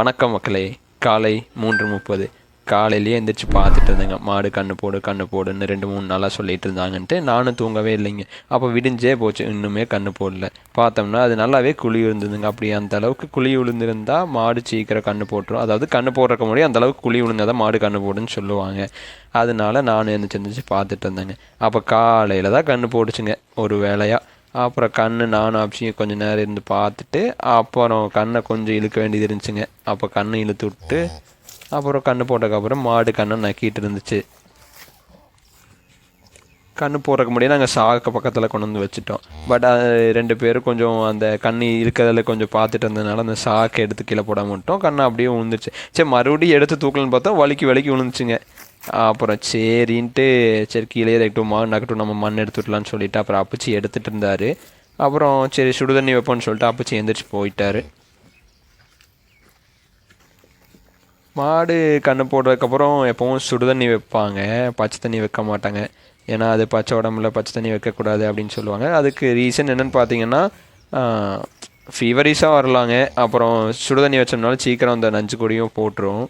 வணக்கம் மக்களே. காலை மூன்று முப்பது. காலையிலேயே எந்திரிச்சு பார்த்துட்டு இருந்தேங்க. மாடு கண்ணு போடு கண்ணு போடுன்னு ரெண்டு மூணு நாளாக சொல்லிட்டு இருந்தாங்கன்ட்டு நானும் தூங்கவே இல்லைங்க. அப்போ விடிஞ்சே போச்சு. இன்னுமே கண்ணு போடல. பார்த்தோம்னா அது நல்லாவே குழி விழுந்ததுங்க. அப்படி அந்த அளவுக்கு குழி விழுந்திருந்தா மாடு சீக்கிரம் கண்ணு போட்டுரும். அதாவது கண்ணு போடுறக்க முடியும் அந்த அளவுக்கு குழி விழுந்தால் தான் மாடு கண்ணு போடுன்னு சொல்லுவாங்க. அதனால நானும் எந்திரிச்சு எந்திரிச்சு பார்த்துட்டு இருந்தேங்க. அப்போ காலையில் தான் கண்ணு போட்டுச்சுங்க. ஒரு வேலையாக அப்புறம் கண்ணு நானும் அப்சியும் கொஞ்சம் நேரம் இருந்து பார்த்துட்டு அப்புறம் கண்ணை கொஞ்சம் இழுக்க வேண்டியது இருந்துச்சுங்க. அப்போ கண்ணை இழுத்து விட்டு அப்புறம் கண்ணு போட்டதுக்கப்புறம் மாடு கண்ணை நக்கிட்டு இருந்துச்சு. கண்ணு போடுறக்கு முன்னாடி நாங்கள் சாக்க பக்கத்தில் கொண்டு வந்து வச்சுட்டோம். பட் அது ரெண்டு பேரும் கொஞ்சம் அந்த கண்ணு இருக்கிறதில் கொஞ்சம் பார்த்துட்டு இருந்ததுனால அந்த சாக்கை எடுத்து கீழே போட மாட்டோம் கண்ணை அப்படியே விழுந்துச்சு சரி மறுபடியும் எடுத்து தூக்கலன்னு பார்த்தா வலிக்கு வலிக்கு விழுந்துச்சுங்க அப்புறம் சரின்ட்டு சரி கீழே இருக்கட்டும் மண் நக்கட்டும் நம்ம மண் எடுத்துடலான்னு சொல்லிட்டு அப்புறம் அப்பச்சி எடுத்துகிட்டு இருந்தார். அப்புறம் சரி சுடுதண்ணி வைப்போம்னு சொல்லிட்டு அப்பச்சி எந்திரிச்சு போயிட்டார். மாடு கண்ணு போடுறதுக்கப்புறம் எப்பவும் சுடுதண்ணி வைப்பாங்க. பச்சை தண்ணி வைக்க மாட்டாங்க. ஏன்னா அது பச்சை உடம்புல பச்சை தண்ணி வைக்கக்கூடாது அப்படின்னு சொல்லுவாங்க. அதுக்கு ரீசன் என்னென்னு பார்த்தீங்கன்னா ஃபீவரிஸாக வரலாங்க. அப்புறம் சுடுதண்ணி வச்சோம்னால சீக்கிரம் அந்த நஞ்சு கொடியும் போட்டுரும்.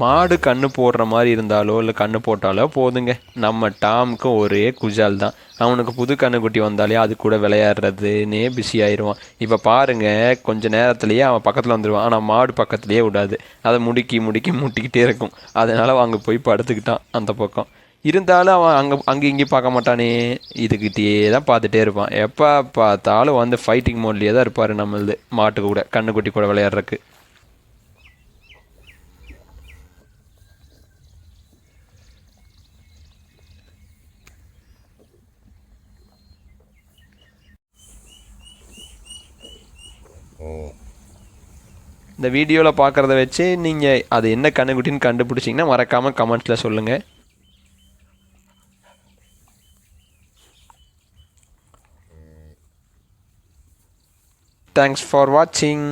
மாடு கண்ணு போடுற மாதிரி இருந்தாலோ இல்லை கண்ணு போட்டாலோ போதுங்க. நம்ம டாமுக்கு ஒரே குஜால் தான். அவனுக்கு புது கண்ணுக்குட்டி வந்தாலே அது கூட விளையாடுறதுன்னே பிஸி ஆயிடுவான் இப்போ பாருங்க கொஞ்சம் நேரத்துலேயே அவன் பக்கத்தில் வந்துடுவான் ஆனால் மாடு பக்கத்துலேயே விடாது. அதை முடுக்கி முடுக்கி முட்டிக்கிட்டே இருக்கும். அதனால அங்கே போய் படுத்துக்கிட்டான் அந்த பக்கம். இருந்தாலும் அவன் அங்கே அங்கே இங்கேயும் பார்க்க மாட்டானே. இதுக்கிட்டே தான் பார்த்துட்டே இருப்பான். எப்போ பார்த்தாலும் வந்து ஃபைட்டிங் மோட்லேயே தான் இருப்பார் நம்மளது மாட்டு கூட கண்ணுக்குட்டி கூட விளையாடுறக்கு இந்த வீடியோவில் பார்க்குறத வச்சு நீங்கள் அது என்ன கண்ணுக்குட்டின்னு கண்டுபிடிச்சிங்கன்னா மறக்காமல் கமெண்ட்ஸில் சொல்லுங்கள் தேங்க்ஸ் ஃபார் வாட்சிங்